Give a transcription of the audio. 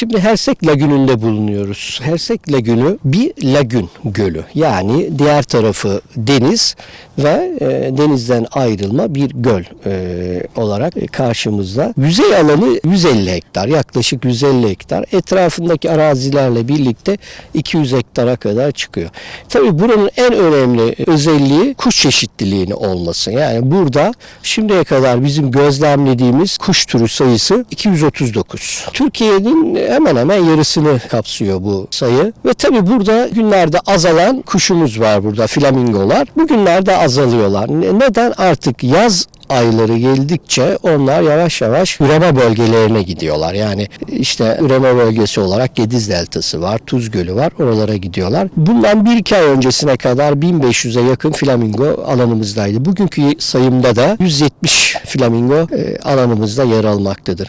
Şimdi Hersek Lagünü'nde bulunuyoruz. Hersek Lagünü bir lagün gölü. Yani diğer tarafı deniz ve e, denizden ayrılma bir göl e, olarak karşımızda. Yüzey alanı 150 hektar, yaklaşık 150 hektar. Etrafındaki arazilerle birlikte 200 hektara kadar çıkıyor. Tabii buranın en önemli özelliği kuş çeşitliliğinin olması. Yani burada şimdiye kadar bizim gözlemlediğimiz kuş türü sayısı 239. Türkiye'nin hemen hemen yarısını kapsıyor bu sayı. Ve tabii burada günlerde azalan kuşumuz var burada flamingolar. Bugünlerde azalıyorlar. Ne- Neden? Artık yaz ayları geldikçe onlar yavaş yavaş üreme bölgelerine gidiyorlar. Yani işte üreme bölgesi olarak Gediz Deltası var, Tuz Gölü var. Oralara gidiyorlar. Bundan bir iki ay öncesine kadar 1500'e yakın flamingo alanımızdaydı. Bugünkü sayımda da 170 flamingo e, alanımızda yer almaktadır.